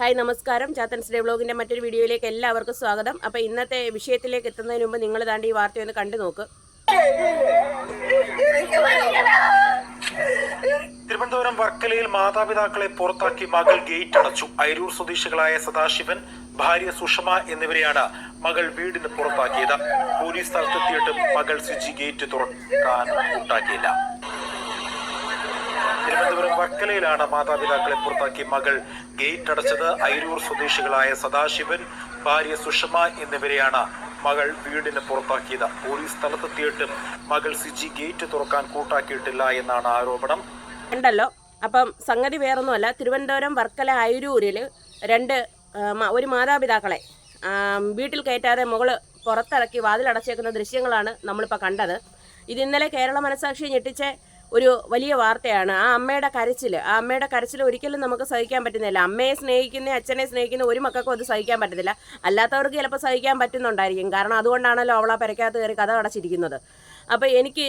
Hi നമസ്കാരം. ചാത്തൻസ് day വ്ളോഗിന്റെ മറ്റൊരു വീഡിയോയിലേക്ക് എല്ലാവർക്കും സ്വാഗതം. അപ്പോൾ ഇന്നത്തെ വിഷയത്തിലേക്ക് എത്തുന്നതിന് മുമ്പ് നിങ്ങൾ താണ്ട് ഈ വാർത്ത ഒന്ന് കണ്ടു നോക്ക്. തിരുവനന്തപുരം വർക്കലയിൽ മാതാപിതാക്കളെ പുറത്താക്കി മകൾ ഗേറ്റ് അടച്ചു. അയരൂർ സ്വദേശികളായ സദാശിവൻ ഭാര്യ സുഷമ എന്നിവരെയാണ് മകൾ വീടിന് പുറത്താക്കിയത്. പോലീസ് സ്ഥലത്തെത്തിയിട്ടും മകൾ സിജി ഗേറ്റ് തുറക്കാൻ ഉണ്ടാക്കിയില്ല. തിരുവനന്തപുരം വക്കലയിലാണ് മാതാപിതാക്കളെ പുറത്താക്കി മകൾ. ഗേറ്റ് അടച്ചത് അയരൂർ സ്വദേശികളായ സദാശിവൻ ഭാര്യ സുഷമ എന്നിവരെയാണ് മകൾ വീടിന് പുറത്താക്കിയത്. പോലീസ് സ്ഥലത്തെത്തിയിട്ടും മകൾ സിജി ഗേറ്റ് തുറക്കാൻ കൂട്ടാക്കിയിട്ടില്ല എന്നാണ് ആരോപണം. ഉണ്ടല്ലോ. അപ്പം സംഗതി വേറൊന്നുമല്ല. തിരുവനന്തപുരം വർക്കല അയരൂരിൽ രണ്ട് ഒരു മാതാപിതാക്കളെ വീട്ടിൽ കയറ്റാതെ മകൾ പുറത്തിറക്കി വാതിലടച്ചേക്കുന്ന ദൃശ്യങ്ങളാണ് നമ്മളിപ്പോൾ കണ്ടത്. ഇത് ഇന്നലെ കേരള മനസാക്ഷി ഞെട്ടിച്ച ഒരു വലിയ വാർത്തയാണ്. ആ അമ്മയുടെ കരച്ചിൽ ആ അമ്മയുടെ കരച്ചിൽ ഒരിക്കലും നമുക്ക് സഹിക്കാൻ പറ്റുന്നില്ല. അമ്മയെ സ്നേഹിക്കുന്ന അച്ഛനെ സ്നേഹിക്കുന്ന ഒരു മക്കൾക്കും അത് സഹിക്കാൻ പറ്റത്തില്ല. അല്ലാത്തവർക്ക് ചിലപ്പോൾ സഹിക്കാൻ പറ്റുന്നുണ്ടായിരിക്കും. കാരണം അതുകൊണ്ടാണല്ലോ അവളെ പരക്കാത്ത കയറി കഥ അടച്ചിരിക്കുന്നത് അപ്പോൾ എനിക്ക്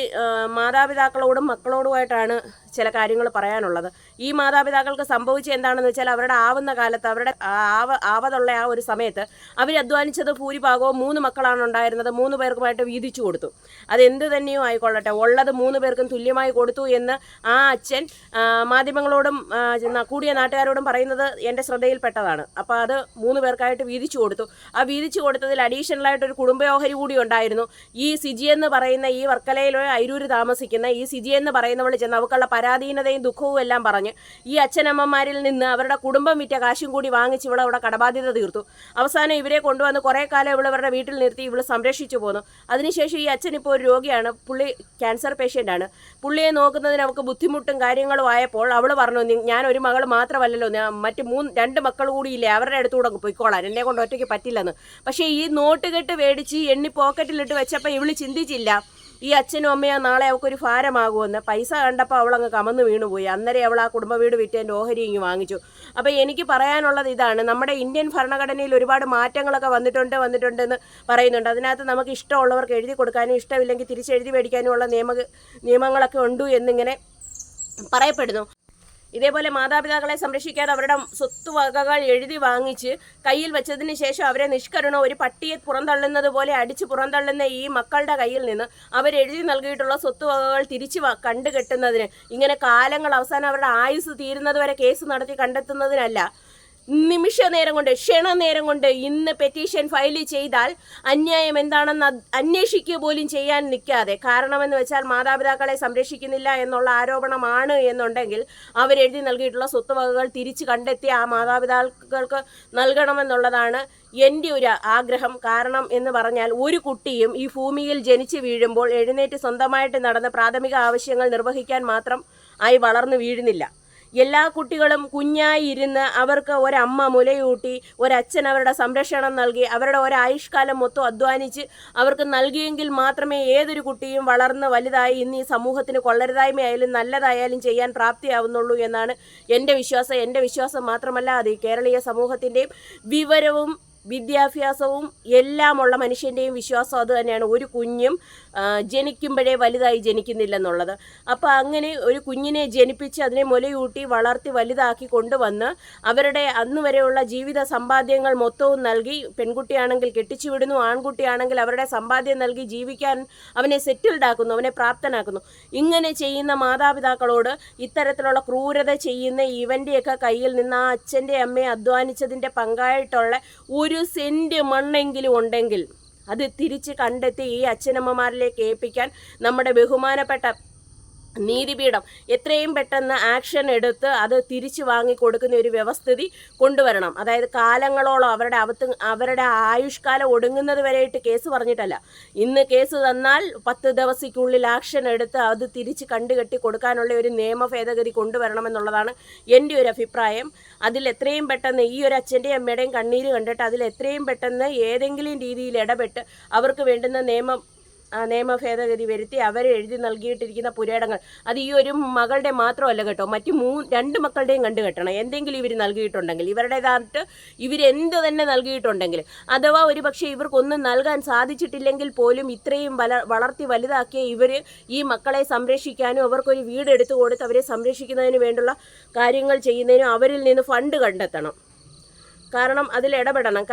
മാതാപിതാക്കളോടും മക്കളോടുമായിട്ടാണ് ചില കാര്യങ്ങൾ പറയാനുള്ളത്. ഈ മാതാപിതാക്കൾക്ക് സംഭവിച്ച എന്താണെന്ന് വെച്ചാൽ അവരുടെ ആവുന്ന കാലത്ത് അവരുടെ ആവ ആവതുള്ള ആ ഒരു സമയത്ത് അവർ അധ്വാനിച്ചത് ഭൂരിഭാഗവും മൂന്ന് മക്കളാണ് ഉണ്ടായിരുന്നത്. മൂന്ന് പേർക്കുമായിട്ട് വീതിച്ചു കൊടുത്തു. അതെന്ത് തന്നെയോ ആയിക്കൊള്ളട്ടെ. ഉള്ളത് മൂന്ന് പേർക്കും തുല്യമായി കൊടുത്തു എന്ന് ആ അച്ഛൻ മാധ്യമങ്ങളോടും കൂടിയ നാട്ടുകാരോടും പറയുന്നത് എന്റെ ശ്രദ്ധയിൽപ്പെട്ടതാണ്. അപ്പോൾ അത് മൂന്ന് പേർക്കായിട്ട് വീതിച്ചു കൊടുത്തു. ആ വീതിച്ചു കൊടുത്തതിൽ അഡീഷണലായിട്ട് ഒരു കുടുംബയോഹരി കൂടി ഉണ്ടായിരുന്നു. ഈ സിജി എന്ന് പറയുന്ന ഈ വർക്കലയിലോ അയിരൂര് താമസിക്കുന്ന ഈ സിജി എന്ന് പറയുന്നവൾ ചെന്ന് അവൾക്കുള്ള പരാധീനതയും ദുഃഖവും എല്ലാം പറഞ്ഞ് ഈ അച്ഛനമ്മമാരിൽ നിന്ന് അവരുടെ കുടുംബം വിറ്റ കാശും കൂടി വാങ്ങിച്ച് ഇവിടെ അവിടെ കടബാധ്യത തീർത്തു. അവസാനം ഇവരെ കൊണ്ടുവന്ന് കുറേ കാലം ഇവിടെ അവരുടെ വീട്ടിൽ നിർത്തി ഇവൾ സംരക്ഷിച്ചു പോന്നു. അതിനുശേഷം ഈ അച്ഛൻ ഇപ്പോൾ ഒരു രോഗിയാണ്. പുള്ളി ക്യാൻസർ പേഷ്യന്റ് ആണ് പുള്ളിയെ നോക്കുന്നതിന് അവൾക്ക് ബുദ്ധിമുട്ടും കാര്യങ്ങളും ആയപ്പോൾ അവൾ പറഞ്ഞു ഞാൻ ഒരു മകൾ മാത്രമല്ലല്ലോ ഞാൻ മറ്റ് മൂന്ന് രണ്ട് മക്കൾ കൂടിയില്ലേ അവരുടെ അടുത്തുകൂടെ പൊയ്ക്കോളാൻ എന്നെ കൊണ്ട് ഒറ്റയ്ക്ക് പറ്റില്ലെന്ന്. പക്ഷേ ഈ നോട്ട് കെട്ട് മേടിച്ച് എണ്ണി പോക്കറ്റിലിട്ട് വെച്ചപ്പോൾ ഇവൾ ചിന്തിച്ചില്ല. ഈ അച്ഛനും അമ്മയോ നാളെ അവൾക്കൊരു ഭാരമാകുമെന്ന്. പൈസ കണ്ടപ്പോൾ അവളങ്ങ് കമന്ന് വീണുപോയി അന്നേരം അവൾ ആ കുടുംബ വീട് വിറ്റേന്റെ ഓഹരി ഇങ്ങ് വാങ്ങിച്ചു. അപ്പോൾ എനിക്ക് പറയാനുള്ളത് ഇതാണ്. നമ്മുടെ ഇന്ത്യൻ ഭരണഘടനയിൽ ഒരുപാട് മാറ്റങ്ങളൊക്കെ വന്നിട്ടുണ്ട് വന്നിട്ടുണ്ടെന്ന് പറയുന്നുണ്ട്. അതിനകത്ത് നമുക്ക് ഇഷ്ടമുള്ളവർക്ക് എഴുതി കൊടുക്കാനും ഇഷ്ടമില്ലെങ്കിൽ തിരിച്ചെഴുതി മേടിക്കാനുമുള്ള നിയമ നിയമങ്ങളൊക്കെ ഉണ്ടു എന്നിങ്ങനെ പറയപ്പെടുന്നു. ഇതേപോലെ മാതാപിതാക്കളെ സംരക്ഷിക്കാതെ അവരുടെ സ്വത്തുവകകൾ എഴുതി വാങ്ങിച്ച് കയ്യിൽ വെച്ചതിന് ശേഷം അവരെ നിഷ്കരണം ഒരു പട്ടിയെ പുറന്തള്ളുന്നത് പോലെ അടിച്ച് പുറന്തള്ളുന്ന ഈ മക്കളുടെ കയ്യിൽ നിന്ന് അവരെഴുതി നൽകിയിട്ടുള്ള സ്വത്തുവകകൾ തിരിച്ചു കണ്ടുകെട്ടുന്നതിന് ഇങ്ങനെ കാലങ്ങൾ അവസാനം അവരുടെ ആയുസ് തീരുന്നത് വരെ കേസ് നടത്തി കണ്ടെത്തുന്നതിനല്ല. നിമിഷ നേരം കൊണ്ട് ക്ഷണനേരം കൊണ്ട് ഇന്ന് പെറ്റീഷൻ ഫയൽ ചെയ്താൽ അന്യായം എന്താണെന്ന് അന്വേഷിക്കുക പോലും ചെയ്യാൻ നിൽക്കാതെ. കാരണമെന്ന് വെച്ചാൽ മാതാപിതാക്കളെ സംരക്ഷിക്കുന്നില്ല എന്നുള്ള ആരോപണമാണ് എന്നുണ്ടെങ്കിൽ അവരെഴുതി നൽകിയിട്ടുള്ള സ്വത്തുവകകൾ തിരിച്ചു കണ്ടെത്തി ആ മാതാപിതാക്കൾക്ക് നൽകണമെന്നുള്ളതാണ് എന്റെ ഒരു ആഗ്രഹം. കാരണം എന്ന് പറഞ്ഞാൽ ഒരു കുട്ടിയും ഈ ഭൂമിയിൽ ജനിച്ചു വീഴുമ്പോൾ എഴുന്നേറ്റ് സ്വന്തമായിട്ട് നടന്ന് പ്രാഥമിക ആവശ്യങ്ങൾ നിർവഹിക്കാൻ മാത്രം ആയി വളർന്നു വീഴുന്നില്ല. എല്ലാ കുട്ടികളും കുഞ്ഞായി ഇരുന്ന് അവർക്ക് ഒരമ്മ മുലയൂട്ടി ഒരച്ഛൻ അവരുടെ സംരക്ഷണം നൽകി അവരുടെ ഒരായുഷ്കാലം മൊത്തം അധ്വാനിച്ച് അവർക്ക് നൽകിയെങ്കിൽ മാത്രമേ ഏതൊരു കുട്ടിയും വളർന്ന് വലുതായി ഇന്ന് ഈ സമൂഹത്തിന് കൊള്ളരുതായ്മയായാലും നല്ലതായാലും ചെയ്യാൻ പ്രാപ്തിയാവുന്നുള്ളൂ എന്നാണ് എന്റെ വിശ്വാസം. എന്റെ വിശ്വാസം മാത്രമല്ല അത് കേരളീയ സമൂഹത്തിന്റെയും വിവരവും വിദ്യാഭ്യാസവും എല്ലാമുള്ള മനുഷ്യന്റെയും വിശ്വാസം അത് തന്നെയാണ്. ഒരു കുഞ്ഞും ജനിക്കുമ്പോഴേ വലുതായി ജനിക്കുന്നില്ലെന്നുള്ളത്. അപ്പോൾ അങ്ങനെ ഒരു കുഞ്ഞിനെ ജനിപ്പിച്ച് അതിനെ മുലയൂട്ടി വളർത്തി വലുതാക്കി കൊണ്ടുവന്ന് അവരുടെ അന്ന് വരെയുള്ള ജീവിത സമ്പാദ്യങ്ങൾ മൊത്തവും നൽകി. പെൺകുട്ടിയാണെങ്കിൽ കെട്ടിച്ചു വിടുന്നു ആൺകുട്ടിയാണെങ്കിൽ അവരുടെ സമ്പാദ്യം നൽകി ജീവിക്കാൻ അവനെ സെറ്റിൽഡ് ആക്കുന്നു അവനെ പ്രാപ്തനാക്കുന്നു. ഇങ്ങനെ ചെയ്യുന്ന മാതാപിതാക്കളോട് ഇത്തരത്തിലുള്ള ക്രൂരത ചെയ്യുന്ന ഇവന്റെയൊക്കെ കയ്യിൽ നിന്ന് ആ അച്ഛന്റെ അമ്മയെ അധ്വാനിച്ചതിന്റെ പങ്കായിട്ടുള്ള ഒരു സെന്റ് മണ്ണെങ്കിലും ഉണ്ടെങ്കിൽ അത് തിരിച്ച് കണ്ടെത്തി ഈ അച്ഛനമ്മമാരിലേക്ക് ഏൽപ്പിക്കാൻ നമ്മുടെ ബഹുമാനപ്പെട്ട നീതിപീഠം. എത്രയും പെട്ടെന്ന് ആക്ഷൻ എടുത്ത് അത് തിരിച്ചു വാങ്ങി കൊടുക്കുന്ന ഒരു വ്യവസ്ഥിതി കൊണ്ടുവരണം. അതായത് കാലങ്ങളോളം അവരുടെ അവത്ത് അവരുടെ ആയുഷ്കാലം ഒടുങ്ങുന്നത് വരെയിട്ട് കേസ് പറഞ്ഞിട്ടല്ല. ഇന്ന് കേസ് തന്നാൽ പത്ത് ദിവസത്തിനുള്ളിൽ ആക്ഷൻ എടുത്ത് അത് തിരിച്ച് കണ്ടുകെട്ടി കൊടുക്കാനുള്ള ഒരു നിയമ ഭേദഗതി കൊണ്ടുവരണമെന്നുള്ളതാണ് എന്റെ ഒരു അഭിപ്രായം. അതിൽ എത്രയും പെട്ടെന്ന് ഈ ഒരു അച്ഛന്റെയും അമ്മയുടെയും കണ്ണീര് കണ്ടിട്ട് അതിൽ എത്രയും പെട്ടെന്ന് ഏതെങ്കിലും രീതിയിൽ ഇടപെട്ട് അവർക്ക് വേണ്ടുന്ന നിയമം നിയമ ഭേദഗതി വരുത്തി അവർ എഴുതി നൽകിയിട്ടിരിക്കുന്ന പുരേടങ്ങൾ. അത് ഈ ഒരു മകളുടെ മാത്രമല്ല കേട്ടോ മറ്റു മൂ രണ്ട് മക്കളുടെയും കണ്ടു കെട്ടണം. എന്തെങ്കിലും ഇവർ നൽകിയിട്ടുണ്ടെങ്കിൽ ഇവരുടേതായിട്ട് ഇവരെന്ത് തന്നെ നൽകിയിട്ടുണ്ടെങ്കിൽ അഥവാ ഒരു പക്ഷേ ഇവർക്കൊന്നും നൽകാൻ സാധിച്ചിട്ടില്ലെങ്കിൽ പോലും ഇത്രയും വല വളർത്തി വലുതാക്കിയ ഇവർ ഈ മക്കളെ സംരക്ഷിക്കാനും അവർക്കൊരു വീട് എടുത്തു കൊടുത്ത് അവരെ സംരക്ഷിക്കുന്നതിന് വേണ്ടുള്ള കാര്യങ്ങൾ ചെയ്യുന്നതിനും അവരിൽ നിന്ന് ഫണ്ട് കണ്ടെത്തണം. കാരണം അതിൽ ഇടപെടണം.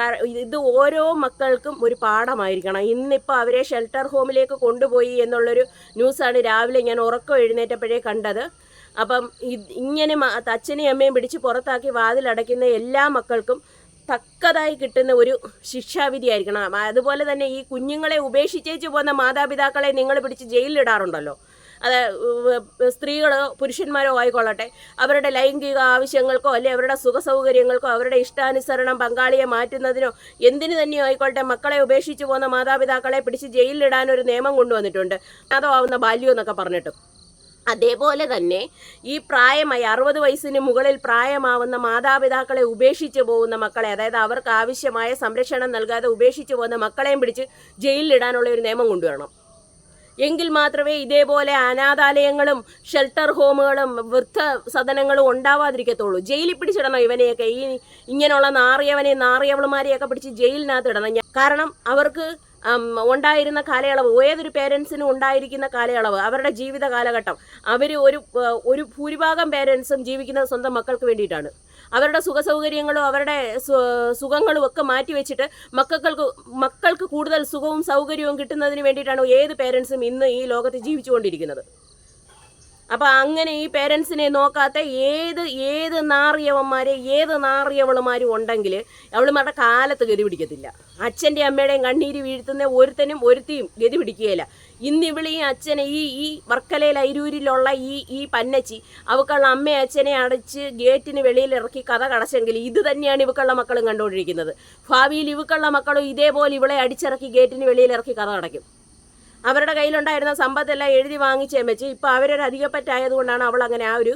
ഇത് ഓരോ മക്കൾക്കും ഒരു പാഠമായിരിക്കണം. ഇന്നിപ്പോൾ അവരെ ഷെൽട്ടർ ഹോമിലേക്ക് കൊണ്ടുപോയി എന്നുള്ളൊരു ന്യൂസാണ് രാവിലെ ഞാൻ ഉറക്കം എഴുന്നേറ്റപ്പോഴേ കണ്ടത്. അപ്പം ഇങ്ങനെ അച്ഛനെയും അമ്മയും പിടിച്ച് പുറത്താക്കി വാതിലടയ്ക്കുന്ന എല്ലാ മക്കൾക്കും തക്കതായി കിട്ടുന്ന ഒരു ശിക്ഷാവിധി ആയിരിക്കണം അതുപോലെ തന്നെ ഈ കുഞ്ഞുങ്ങളെ ഉപേക്ഷിച്ചേച്ച് പോകുന്ന മാതാപിതാക്കളെ നിങ്ങൾ പിടിച്ച് ജയിലിലിടാറുണ്ടല്ലോ. അത് സ്ത്രീകളോ പുരുഷന്മാരോ ആയിക്കൊള്ളട്ടെ. അവരുടെ ലൈംഗിക ആവശ്യങ്ങൾക്കോ അല്ലെ അവരുടെ സുഖ സൗകര്യങ്ങൾക്കോ അവരുടെ ഇഷ്ടാനുസരണം പങ്കാളിയെ മാറ്റുന്നതിനോ എന്തിനു തന്നെയോ ആയിക്കോട്ടെ മക്കളെ ഉപേക്ഷിച്ച് പോകുന്ന മാതാപിതാക്കളെ പിടിച്ച് ജയിലിലിടാൻ ഒരു നിയമം കൊണ്ടുവന്നിട്ടുണ്ട്. അതോ ആവുന്ന ബാല്യം എന്നൊക്കെ പറഞ്ഞിട്ട്. അതേപോലെ തന്നെ ഈ പ്രായമായി അറുപത് വയസ്സിന് മുകളിൽ പ്രായമാവുന്ന മാതാപിതാക്കളെ ഉപേക്ഷിച്ച് പോകുന്ന മക്കളെ അതായത് അവർക്ക് ആവശ്യമായ സംരക്ഷണം നൽകാതെ ഉപേക്ഷിച്ച് പോകുന്ന മക്കളെയും പിടിച്ച് ജയിലിലിടാനുള്ള ഒരു നിയമം കൊണ്ടുവരണം. എങ്കിൽ മാത്രമേ ഇതേപോലെ അനാഥാലയങ്ങളും ഷെൽട്ടർ ഹോമുകളും വൃദ്ധ സദനങ്ങളും ഉണ്ടാവാതിരിക്കത്തുള്ളൂ. ജയിലിൽ പിടിച്ചിടണം ഇവനെയൊക്കെ. ഈ ഇങ്ങനെയുള്ള നാറിയവനെ നാറിയവളുമാരെയൊക്കെ പിടിച്ച് ജയിലിനകത്ത് ഇടണം. കാരണം അവർക്ക് ഉണ്ടായിരുന്ന കാലയളവ് ഏതൊരു പേരൻസിനും ഉണ്ടായിരിക്കുന്ന കാലയളവ് അവരുടെ ജീവിത കാലഘട്ടം. അവർ ഒരു ഒരു ഭൂരിഭാഗം പേരൻസും ജീവിക്കുന്നത് സ്വന്തം മക്കൾക്ക് വേണ്ടിയിട്ടാണ്. അവരുടെ സുഖ സൗകര്യങ്ങളും അവരുടെ സുഖങ്ങളും ഒക്കെ മാറ്റിവെച്ചിട്ട് മക്കൾക്ക് മക്കൾക്ക് കൂടുതൽ സുഖവും സൗകര്യവും കിട്ടുന്നതിന് വേണ്ടിയിട്ടാണ് ഏത് പേരൻസും ഇന്ന് ഈ ലോകത്ത് ജീവിച്ചുകൊണ്ടിരിക്കുന്നത്. അപ്പോൾ അങ്ങനെ ഈ പേരൻസിനെ നോക്കാത്ത ഏത് ഏത് നാറിയവന്മാരെ ഏത് നാറിയവളുമാരും ഉണ്ടെങ്കിൽ അവളുമാരുടെ കാലത്ത് ഗതി പിടിക്കത്തില്ല. അച്ഛന്റെ അമ്മയുടെയും കണ്ണീര് വീഴ്ത്തുന്ന ഒരുത്തനും ഒരുത്തിയും ഗതി പിടിക്കുകയില്ല. ഇന്ന് ഇവിളി ഈ അച്ഛനെ ഈ ഈ വർക്കലയിൽ അരൂരിലുള്ള ഈ ഈ പന്നച്ചി അവക്കുള്ള അമ്മയെ അച്ഛനെ അടച്ച് ഗേറ്റിന് വെളിയിൽ ഇറക്കി കഥ കടച്ചെങ്കിൽ ഇത് തന്നെയാണ് ഇവക്കുള്ള മക്കളും കണ്ടുകൊണ്ടിരിക്കുന്നത്. ഭാവിയിൽ ഇവക്കുള്ള മക്കളും ഇതേപോലെ ഇവളെ അടിച്ചിറക്കി ഗേറ്റിന് വെളിയിൽ ഇറക്കി കഥ അടയ്ക്കും അവരുടെ കയ്യിലുണ്ടായിരുന്ന സമ്പത്തെല്ലാം എഴുതി വാങ്ങിച്ചേ വെച്ച് ഇപ്പോൾ അവരൊരു അധികപ്പറ്റായതുകൊണ്ടാണ് അവൾ അങ്ങനെ ആ ഒരു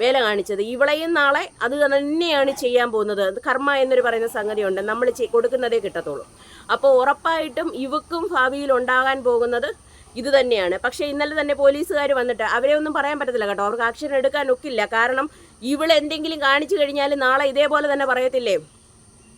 വേല കാണിച്ചത്. ഇവളെയും നാളെ അത് തന്നെയാണ് ചെയ്യാൻ പോകുന്നത്. കർമ്മ എന്നൊരു പറയുന്ന സംഗതിയുണ്ട്. നമ്മൾ കൊടുക്കുന്നതേ കിട്ടത്തുള്ളൂ. അപ്പോൾ ഉറപ്പായിട്ടും ഇവക്കും ഭാവിയിൽ ഉണ്ടാകാൻ പോകുന്നത് ഇത് തന്നെയാണ്. പക്ഷേ ഇന്നലെ തന്നെ പോലീസുകാർ വന്നിട്ട് അവരെ ഒന്നും പറയാൻ പറ്റത്തില്ല കേട്ടോ. അവർക്ക് ആക്ഷൻ എടുക്കാൻ ഒക്കില്ല. കാരണം ഇവിടെ എന്തെങ്കിലും കാണിച്ചു കഴിഞ്ഞാൽ നാളെ ഇതേപോലെ തന്നെ പറയത്തില്ലേ?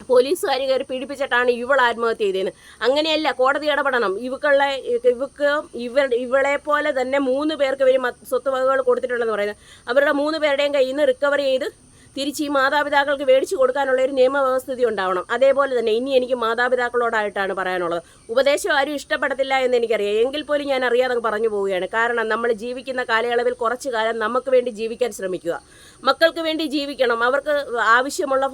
പോലീസുകാർ കയറി പീഡിപ്പിച്ചിട്ടാണ് ഇവൾ ആത്മഹത്യ ചെയ്തതെന്ന് അങ്ങനെയല്ല കോടതി ഇടപെടണം. ഇവക്കുള്ള ഇവക്ക് ഇവ ഇവളെ പോലെ തന്നെ മൂന്ന് പേർക്ക് ഇവർ സ്വത്ത് വകകൾ കൊടുത്തിട്ടുണ്ടെന്ന് പറയുന്നത്. അവരുടെ മൂന്ന് പേരുടെയും കയ്യിൽ നിന്ന് റിക്കവർ ചെയ്ത് തിരിച്ച് ഈ മാതാപിതാക്കൾക്ക് മേടിച്ചു കൊടുക്കാനുള്ള ഒരു നിയമവ്യവസ്ഥിതി ഉണ്ടാവണം. അതേപോലെ തന്നെ ഇനി എനിക്ക് മാതാപിതാക്കളോടായിട്ടാണ് പറയാനുള്ളത്. ഉപദേശം ആരും ഇഷ്ടപ്പെടത്തില്ല എന്ന് എനിക്കറിയാം. എങ്കിൽ പോലും ഞാൻ അറിയാതെ പറഞ്ഞു പോവുകയാണ്. കാരണം നമ്മൾ ജീവിക്കുന്ന കാലയളവിൽ കുറച്ചു കാലം നമുക്ക് വേണ്ടി ജീവിക്കാൻ ശ്രമിക്കുക. മക്കൾക്ക് വേണ്ടി ജീവിക്കണം. അവർക്ക് ആവശ്യമുള്ള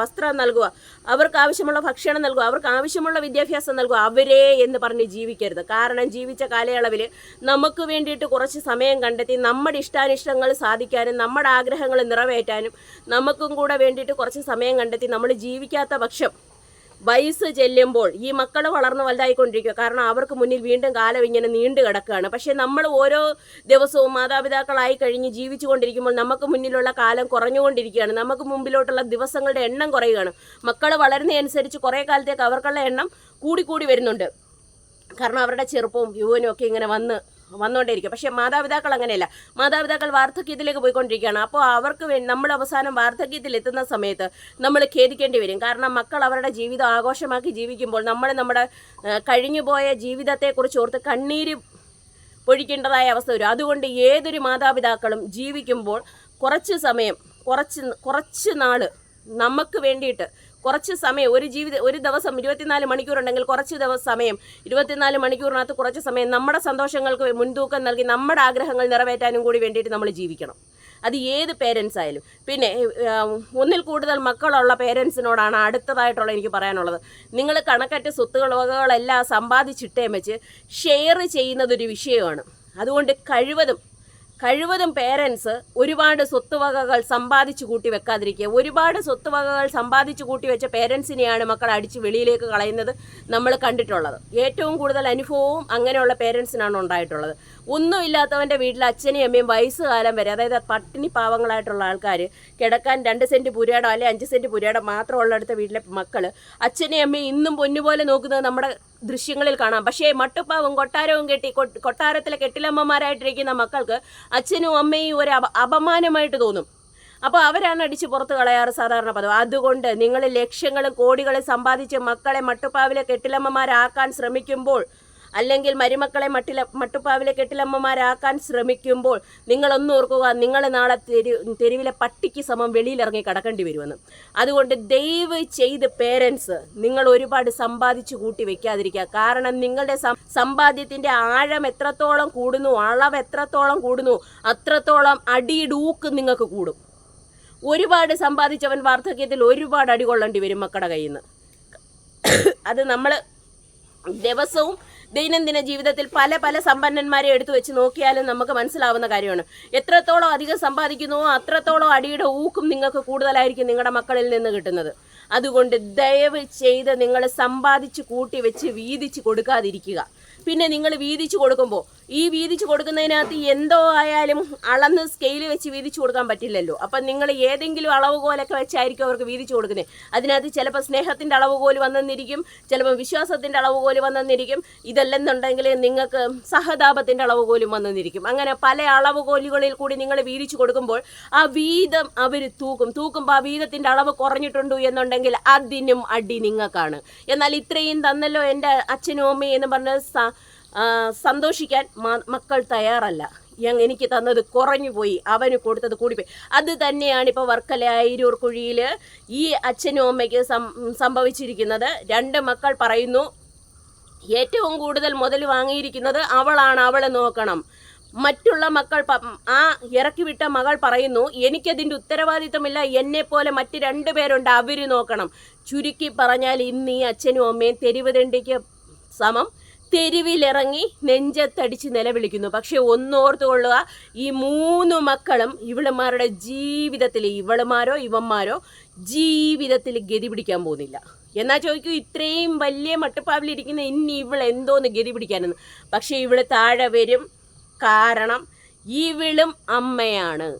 വസ്ത്രം നൽകുക. അവർക്ക് ആവശ്യമുള്ള ഭക്ഷണം നൽകുക. അവർക്ക് ആവശ്യമുള്ള വിദ്യാഭ്യാസം നൽകുക. അവരെ എന്ന് പറഞ്ഞ് ജീവിക്കരുത്. കാരണം ജീവിച്ച കാലയളവിൽ നമുക്ക് വേണ്ടിയിട്ട് കുറച്ച് സമയം കണ്ടെത്തി നമ്മുടെ ഇഷ്ടാനിഷ്ടങ്ങൾ സാധിക്കാനും നമ്മുടെ ആഗ്രഹങ്ങൾ നിറവേറ്റാനും നമുക്കും കൂടെ വേണ്ടിയിട്ട് കുറച്ച് സമയം കണ്ടെത്തി നമ്മൾ ജീവിക്കാത്ത പക്ഷം വയസ്സ് ചെല്ലുമ്പോൾ ഈ മക്കൾ വളർന്ന് വലുതായിക്കൊണ്ടിരിക്കുക. കാരണം അവർക്ക് മുന്നിൽ വീണ്ടും കാലം ഇങ്ങനെ നീണ്ടു കിടക്കുകയാണ്. പക്ഷേ നമ്മൾ ഓരോ ദിവസവും മാതാപിതാക്കളായി കഴിഞ്ഞ് ജീവിച്ചു കൊണ്ടിരിക്കുമ്പോൾ നമുക്ക് മുന്നിലുള്ള കാലം കുറഞ്ഞുകൊണ്ടിരിക്കുകയാണ്. നമുക്ക് മുമ്പിലോട്ടുള്ള ദിവസങ്ങളുടെ എണ്ണം കുറയുകയാണ്. മക്കൾ വളരുന്നതനുസരിച്ച് കുറേ കാലത്തേക്ക് അവർക്കുള്ള എണ്ണം കൂടിക്കൂടി വരുന്നുണ്ട്. കാരണം അവരുടെ ചെറുപ്പവും യുവനും ഒക്കെ ഇങ്ങനെ വന്ന് വന്നുകൊണ്ടേയിരിക്കും. പക്ഷേ മാതാപിതാക്കൾ അങ്ങനെയല്ല. മാതാപിതാക്കൾ വാർദ്ധക്യത്തിലേക്ക് പോയിക്കൊണ്ടിരിക്കുകയാണ്. അപ്പോൾ അവർക്ക് വേണ്ടി നമ്മൾ അവസാനം വാർദ്ധക്യത്തിൽ എത്തുന്ന സമയത്ത് നമ്മൾ ഖേദിക്കേണ്ടി വരും. കാരണം മക്കൾ അവരുടെ ജീവിതം ആഘോഷമാക്കി ജീവിക്കുമ്പോൾ നമ്മൾ നമ്മുടെ കഴിഞ്ഞുപോയ ജീവിതത്തെക്കുറിച്ച് ഓർത്ത് കണ്ണീര് പൊഴിക്കേണ്ടതായ അവസ്ഥ വരും. അതുകൊണ്ട് ഏതൊരു മാതാപിതാക്കളും ജീവിക്കുമ്പോൾ കുറച്ച് സമയം കുറച്ച് കുറച്ച് നാൾ നമുക്ക് വേണ്ടിയിട്ട് കുറച്ച് സമയം ഒരു ജീവിത ഒരു ദിവസം ഇരുപത്തിനാല് മണിക്കൂർ ഉണ്ടെങ്കിൽ കുറച്ച് ദിവസം സമയം ഇരുപത്തിനാല് മണിക്കൂറിനകത്ത് കുറച്ച് സമയം നമ്മുടെ സന്തോഷങ്ങൾക്ക് മുൻതൂക്കം നൽകി നമ്മുടെ ആഗ്രഹങ്ങൾ നിറവേറ്റാനും കൂടി വേണ്ടിയിട്ട് നമ്മൾ ജീവിക്കണം. അത് ഏത് പേരൻസ് ആയാലും. പിന്നെ ഒന്നിൽ കൂടുതൽ മക്കളുള്ള പേരൻസിനോടാണ് അടുത്തതായിട്ടുള്ള എനിക്ക് പറയാനുള്ളത്. നിങ്ങൾ കണക്കറ്റ് സ്വത്തുകൾ വകകളെല്ലാം സമ്പാദിച്ചിട്ടേ വെച്ച് ഷെയർ ചെയ്യുന്നതൊരു വിഷയമാണ്. അതുകൊണ്ട് കഴിവതും കഴിവതും പേരൻസ് ഒരുപാട് സ്വത്തുവകകൾ സമ്പാദിച്ചു കൂട്ടി വെക്കാതിരിക്കുക. ഒരുപാട് സ്വത്തുവകകൾ സമ്പാദിച്ചു കൂട്ടി വെച്ച പേരൻസിനെയാണ് മക്കൾ അടിച്ച് വെളിയിലേക്ക് കളയുന്നത് നമ്മൾ കണ്ടിട്ടുള്ളത്. ഏറ്റവും കൂടുതൽ അനുഭവവും അങ്ങനെയുള്ള പേരൻസിനാണ് ഉണ്ടായിട്ടുള്ളത്. ഒന്നുമില്ലാത്തവന്റെ വീട്ടിൽ അച്ഛനെയും അമ്മയും വയസ്സുകാലം വരെ അതായത് പട്ടിണി പാവങ്ങളായിട്ടുള്ള ആൾക്കാർ കിടക്കാൻ രണ്ട് സെന്റ് പുരേടോ അല്ലെ അഞ്ച് സെന്റ് പുരേടോ മാത്രം ഉള്ളടുത്ത വീട്ടിലെ മക്കൾ അച്ഛനെയും അമ്മയും ഇന്നും പൊന്നുപോലെ നോക്കുന്നത് നമ്മുടെ ദൃശ്യങ്ങളിൽ കാണാം. പക്ഷേ മട്ടുപ്പാവും കൊട്ടാരവും കെട്ടി കൊട്ടാരത്തിലെ കെട്ടിലമ്മമാരായിട്ടിരിക്കുന്ന മക്കൾക്ക് അച്ഛനും അമ്മയും ഒരു അപമാനമായിട്ട് തോന്നും. അപ്പോൾ അവരാണ് അടിച്ച് പുറത്ത് കളയാറ് സാധാരണ പദം അതുകൊണ്ട് നിങ്ങൾ ലക്ഷ്യങ്ങളും കോടികളും സമ്പാദിച്ച് മക്കളെ മട്ടുപ്പാവിലെ കെട്ടിലമ്മമാരാക്കാൻ ശ്രമിക്കുമ്പോൾ അല്ലെങ്കിൽ മരുമക്കളെ മട്ടില മട്ടുപ്പാവിലെ കെട്ടിലമ്മമാരാക്കാൻ ശ്രമിക്കുമ്പോൾ നിങ്ങളൊന്നും ഓർക്കുക നിങ്ങൾ നാളെ തെരു തെരുവിലെ പട്ടിക്ക് സമം വെളിയിലിറങ്ങി കടക്കേണ്ടി വരുമെന്ന്. അതുകൊണ്ട് ദയവ് ചെയ്ത് പേരൻസ് നിങ്ങൾ ഒരുപാട് സമ്പാദിച്ചു കൂട്ടി വെക്കാതിരിക്കുക. കാരണം നിങ്ങളുടെ സമ്പാദ്യത്തിന്റെ ആഴം എത്രത്തോളം കൂടുന്നു അളവ് എത്രത്തോളം കൂടുന്നു അത്രത്തോളം അടിയിടൂക്ക് നിങ്ങൾക്ക് കൂടും. ഒരുപാട് സമ്പാദിച്ചവൻ വാർദ്ധക്യത്തിൽ ഒരുപാട് അടി കൊള്ളേണ്ടി വരും മക്കളുടെ കയ്യിൽ നിന്ന് അത് നമ്മൾ ദിവസവും ദൈനംദിന ജീവിതത്തിൽ പല പല സമ്പന്നന്മാരെ എടുത്തു വെച്ച് നോക്കിയാലും നമുക്ക് മനസ്സിലാവുന്ന കാര്യമാണ്. എത്രത്തോളം അധികം സമ്പാദിക്കുന്നുവോ അത്രത്തോളം അടിയുടെ ഊക്കും നിങ്ങൾക്ക് കൂടുതലായിരിക്കും നിങ്ങളുടെ മക്കളിൽ നിന്ന് കിട്ടുന്നത്. അതുകൊണ്ട് ദയവ് ചെയ്ത് നിങ്ങൾ സമ്പാദിച്ച് കൂട്ടി വെച്ച് വീതിച്ച് കൊടുക്കാതിരിക്കുക. പിന്നെ നിങ്ങൾ വീതിച്ച് കൊടുക്കുമ്പോൾ ഈ വീതിച്ച് കൊടുക്കുന്നതിനകത്ത് എന്തോ ആയാലും അളന്ന് സ്കെയിൽ വെച്ച് വീതിച്ചു കൊടുക്കാൻ പറ്റില്ലല്ലോ. അപ്പം നിങ്ങൾ ഏതെങ്കിലും അളവ് പോലൊക്കെ വെച്ചായിരിക്കും അവർക്ക് വീതിച്ച് കൊടുക്കുന്നത് അതിനകത്ത് ചിലപ്പോൾ സ്നേഹത്തിന്റെ അളവ് പോലെ വന്നെന്നിരിക്കും ചിലപ്പോൾ വിശ്വാസത്തിന്റെ അളവ് പോലെ വന്നെന്നിരിക്കും ഇതല്ലെന്നുണ്ടെങ്കിൽ നിങ്ങൾക്ക് സഹതാപത്തിന്റെ അളവ് പോലും വന്നെന്നിരിക്കും. അങ്ങനെ പല അളവ് കോലുകളിൽ കൂടി നിങ്ങൾ വീതിച്ചു കൊടുക്കുമ്പോൾ ആ വീതം അവർ തൂക്കും. തൂക്കുമ്പോൾ ആ വീതത്തിന്റെ അളവ് കുറഞ്ഞിട്ടുണ്ട് എന്നുണ്ടെങ്കിൽ അതിനും അടി നിങ്ങൾക്കാണ്. എന്നാൽ ഇത്രയും തന്നല്ലോ എന്റെ അച്ഛനും അമ്മയും എന്ന് പറഞ്ഞ് സന്തോഷിക്കാൻ മക്കൾ തയ്യാറല്ല. എനിക്ക് തന്നത് കുറഞ്ഞു പോയി. അവന് കൊടുത്തത് കൂടിപ്പോയി. അത് തന്നെയാണ് ഇപ്പോൾ വർക്കല അയിരൂർ കുഴിയിൽ ഈ അച്ഛനും അമ്മയ്ക്ക് സംഭവിച്ചിരിക്കുന്നത്. രണ്ട് മക്കൾ പറയുന്നു ഏറ്റവും കൂടുതൽ മുതൽ വാങ്ങിയിരിക്കുന്നത് അവളാണ്. അവളെ നോക്കണം. മറ്റുള്ള മക്കൾ ആ ഇറക്കി വിട്ട മകൾ പറയുന്നു എനിക്കതിന്റെ ഉത്തരവാദിത്തമില്ല എന്നെ പോലെ മറ്റ് രണ്ട് പേരുണ്ട്. അവർ നോക്കണം. ചുരുക്കി പറഞ്ഞാൽ ഇന്ന് ഈ അച്ഛനും അമ്മയും തെരുവ് സമം. തെരുവിലിറങ്ങി നെഞ്ചത്തടിച്ച് നിലവിളിക്കുന്നു. പക്ഷെ ഒന്നോർത്ത് കൊള്ളുക ഈ മൂന്ന് മക്കളും ഇവളുമാരുടെ ജീവിതത്തിൽ ഇവളുമാരോ ഇവന്മാരോ ജീവിതത്തിൽ ഗതി പിടിക്കാൻ പോകുന്നില്ല. എന്നാ ചോദിക്കൂ ഇത്രയും വലിയ മട്ടുപ്പാവിലിരിക്കുന്ന ഇനി ഇവൾ എന്തോന്ന് ഗതി പിടിക്കാനെന്ന്? പക്ഷേ ഇവൾ താഴെ വരും. കാരണം ഇവളും അമ്മയാണ്.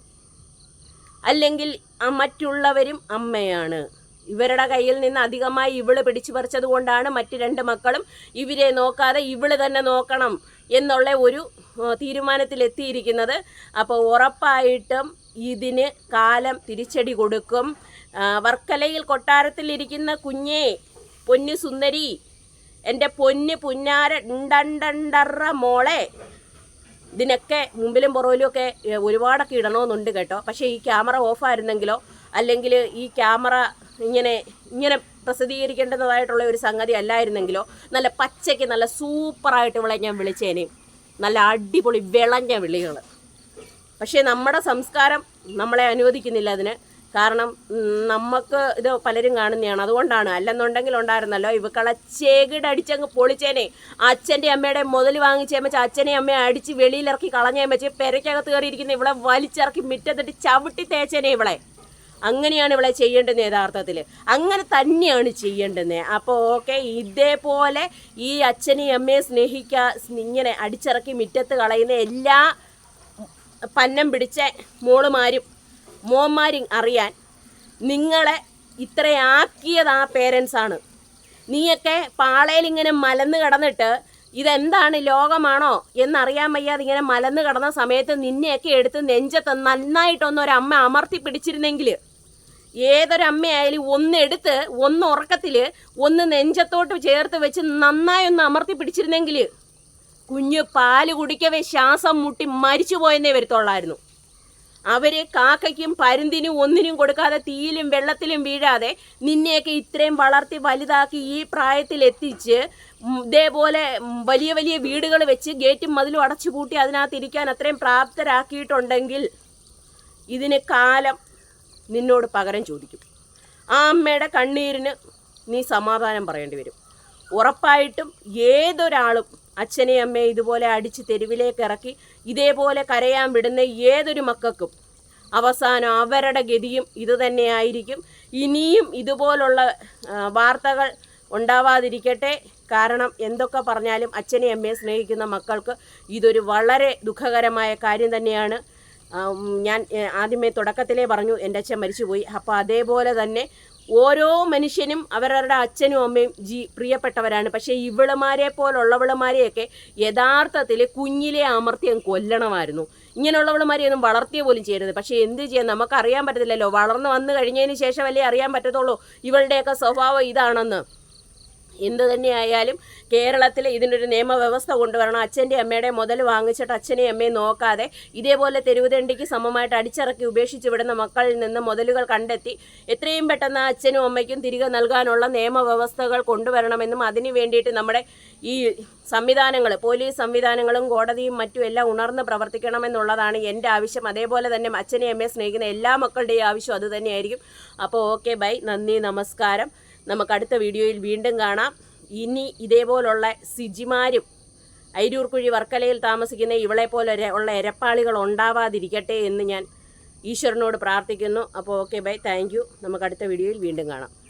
അല്ലെങ്കിൽ മറ്റുള്ളവരും അമ്മയാണ്. ഇവരുടെ കയ്യിൽ നിന്ന് അധികമായി ഇവൾ പിടിച്ചു പറിച്ചത് കൊണ്ടാണ് മറ്റു രണ്ട് മക്കളും ഇവരെ നോക്കാതെ ഇവൾ തന്നെ നോക്കണം എന്നുള്ള ഒരു തീരുമാനത്തിലെത്തിയിരിക്കുന്നത്. അപ്പോൾ ഉറപ്പായിട്ടും ഇതിന് കാലം തിരിച്ചടി കൊടുക്കും. വർക്കലയിൽ കൊട്ടാരത്തിലിരിക്കുന്ന കുഞ്ഞേ പൊന്നു സുന്ദരി എന്റെ പൊന്ന് പുന്നാര ഡണ്ടണ്ടറ മോളെ ഇതിനൊക്കെ മുമ്പിലും പുറകിലും ഒക്കെ ഒരുപാടൊക്കെ ഇടണമെന്നുണ്ട് കേട്ടോ. പക്ഷേ ഈ ക്യാമറ ഓഫായിരുന്നെങ്കിലോ അല്ലെങ്കിൽ ഈ ക്യാമറ ഇങ്ങനെ ഇങ്ങനെ പ്രസിദ്ധീകരിക്കേണ്ടതായിട്ടുള്ള ഒരു സംഗതി അല്ലായിരുന്നെങ്കിലോ നല്ല പച്ചയ്ക്ക് നല്ല സൂപ്പറായിട്ട് ഇവളെ ഞാൻ വിളിച്ചേനെയും നല്ല അടിപൊളി വിളഞ്ഞ വിളികൾ പക്ഷേ നമ്മുടെ സംസ്കാരം നമ്മളെ അനുവദിക്കുന്നില്ല അതിന്. കാരണം നമുക്ക് ഇത് പലരും കാണുന്നതാണ്. അതുകൊണ്ടാണ് അല്ലെന്നുണ്ടെങ്കിൽ ഉണ്ടായിരുന്നല്ലോ ഇവക്കളെ ചേകിടടിച്ചങ്ങ് പൊളിച്ചേനെ. അച്ഛന്റെ അമ്മയുടെ മുതൽ വാങ്ങിച്ചേമച്ച് അച്ഛനെയും അമ്മയെ അടിച്ച് വെളിയിലിറക്കി കളഞ്ഞേമച്ച് പെരയ്ക്കകത്ത് കയറിയിരിക്കുന്ന ഇവളെ വലിച്ചിറക്കി മുറ്റത്തിട്ട് ചവിട്ടി തേച്ചേനെ ഇവളെ. അങ്ങനെയാണ് ഇവളെ ചെയ്യേണ്ടത് യഥാർത്ഥത്തിൽ. അങ്ങനെ തന്നെയാണ് ചെയ്യേണ്ടത് അപ്പോൾ ഓക്കെ ഇതേപോലെ ഈ അച്ഛനെയും അമ്മയെ സ്നേഹിക്കാ ഇങ്ങനെ അടിച്ചിറക്കി മുറ്റത്ത് കളയുന്ന എല്ലാ പന്നം പിടിച്ച മോളുമാരും മോന്മാരും അറിയാൻ നിങ്ങളെ ഇത്രയാക്കിയത് ആ പേരൻസാണ് നീയൊക്കെ പാളയിൽ ഇങ്ങനെ മലന്ന് കിടന്നിട്ട് ഇതെന്താണ് ലോകമാണോ എന്നറിയാൻ വയ്യാതെ ഇങ്ങനെ മലന്ന് കിടന്ന സമയത്ത് നിന്നെയൊക്കെ എടുത്ത് നെഞ്ചത്ത് നന്നായിട്ടൊന്നൊരമ്മ അമർത്തി പിടിച്ചിരുന്നെങ്കിൽ ഏതൊരമ്മയായാലും ഒന്നെടുത്ത് ഒന്ന് ഉറക്കത്തിൽ ഒന്ന് നെഞ്ചത്തോട്ട് ചേർത്ത് വെച്ച് നന്നായി ഒന്ന് അമർത്തി പിടിച്ചിരുന്നെങ്കിൽ കുഞ്ഞ് പാൽ കുടിക്കവേ ശ്വാസം മുട്ടി മരിച്ചു പോയെന്നേ വരുത്തുള്ളായിരുന്നു. അവർ കാക്കയ്ക്കും പരുന്തിനും ഒന്നിനും കൊടുക്കാതെ തീയിലും വെള്ളത്തിലും വീഴാതെ നിന്നെയൊക്കെ ഇത്രയും വളർത്തി വലുതാക്കി ഈ ഉം, ഇതേപോലെ വലിയ വലിയ വീടുകൾ വെച്ച് ഗേറ്റും മതിലും അടച്ചു പൂട്ടി അതിനകത്ത് ഇരിക്കാൻ അത്രയും പ്രാപ്തരാക്കിയിട്ടുണ്ടെങ്കിൽ ഇതിന് കാലം നിന്നോട് പകരം ചോദിക്കും. ആ അമ്മയുടെ കണ്ണീരിന് നീ സമാധാനം പറയേണ്ടി വരും. ഉറപ്പായിട്ടും ഏതൊരാളും അച്ഛനെ അമ്മയെ ഇതുപോലെ അടിച്ച് തെരുവിലേക്ക് ഇറക്കി ഇതേപോലെ കരയാൻ വിടുന്ന ഏതൊരു മക്കൾക്കും അവസാനം അവരുടെ ഗതിയും ഇതുതന്നെയായിരിക്കും ഇനിയും ഇതുപോലുള്ള വാർത്തകൾ ഉണ്ടാവാതിരിക്കട്ടെ. കാരണം എന്തൊക്കെ പറഞ്ഞാലും അച്ഛനെയും അമ്മയെ സ്നേഹിക്കുന്ന മക്കൾക്ക് ഇതൊരു വളരെ ദുഃഖകരമായ കാര്യം തന്നെയാണ്. ഞാൻ ആദ്യമേ തുടക്കത്തിലേ പറഞ്ഞു എന്റെ അച്ഛൻ മരിച്ചുപോയി. അപ്പോൾ അതേപോലെ തന്നെ ഓരോ മനുഷ്യനും അവരവരുടെ അച്ഛനും അമ്മയും ജീ പ്രിയപ്പെട്ടവരാണ്. പക്ഷേ ഇവളുമാരെ പോലുള്ളവളുമാരെയൊക്കെ യഥാർത്ഥത്തിൽ കുഞ്ഞിലെ അമർത്തിയം കൊല്ലണമായിരുന്നു. ഇങ്ങനെയുള്ളവളുമാരെയൊന്നും വളർത്തിയ പോലും ചെയ്യരുത്. പക്ഷേ എന്ത് ചെയ്യാൻ നമുക്കറിയാൻ പറ്റത്തില്ലല്ലോ. വളർന്നു വന്നു കഴിഞ്ഞതിന് ശേഷമല്ലേ അറിയാൻ പറ്റത്തുള്ളൂ. ഇവളുടെയൊക്കെ സ്വഭാവം ഇതാണെന്ന്. എന്ത് തന്നെയായാലും കേരളത്തിൽ ഇതിനൊരു നിയമവ്യവസ്ഥ കൊണ്ടുവരണം. അച്ഛന്റെ അമ്മയുടെ മുതൽ വാങ്ങിച്ചിട്ട് അച്ഛനെയും അമ്മയും നോക്കാതെ ഇതേപോലെ തെരുവുതണ്ടിക്ക് സമമായിട്ട് അടിച്ചിറക്കി ഉപേക്ഷിച്ച് വിടുന്ന മക്കളിൽ നിന്ന് മുതലുകൾ കണ്ടെത്തി എത്രയും പെട്ടെന്ന് അച്ഛനും അമ്മയ്ക്കും തിരികെ നൽകാനുള്ള നിയമവ്യവസ്ഥകൾ കൊണ്ടുവരണമെന്നും അതിനു വേണ്ടിയിട്ട് നമ്മുടെ ഈ സംവിധാനങ്ങൾ പോലീസ് സംവിധാനങ്ങളും കോടതിയും മറ്റും എല്ലാം ഉണർന്ന് പ്രവർത്തിക്കണമെന്നുള്ളതാണ് എന്റെ ആവശ്യം. അതേപോലെ തന്നെ അച്ഛനെയും അമ്മയെ സ്നേഹിക്കുന്ന എല്ലാ മക്കളുടെയും ആവശ്യം അതുതന്നെയായിരിക്കും അപ്പോൾ ഓക്കെ ബൈ നന്ദി നമസ്കാരം. നമുക്ക് അടുത്ത വീഡിയോയിൽ വീണ്ടും കാണാം. ഇനി ഇതേപോലുള്ള സിജിമാരും ഐരൂർക്കുഴി വർക്കലയിൽ താമസിക്കുന്ന ഇവളെ പോലെ ഉള്ള എരപ്പാളികൾ ഉണ്ടാവാതിരിക്കട്ടെ എന്ന് ഞാൻ ഈശ്വരനോട് പ്രാർത്ഥിക്കുന്നു. അപ്പോൾ ഓക്കെ ബൈ താങ്ക് നമുക്ക് അടുത്ത വീഡിയോയിൽ വീണ്ടും കാണാം.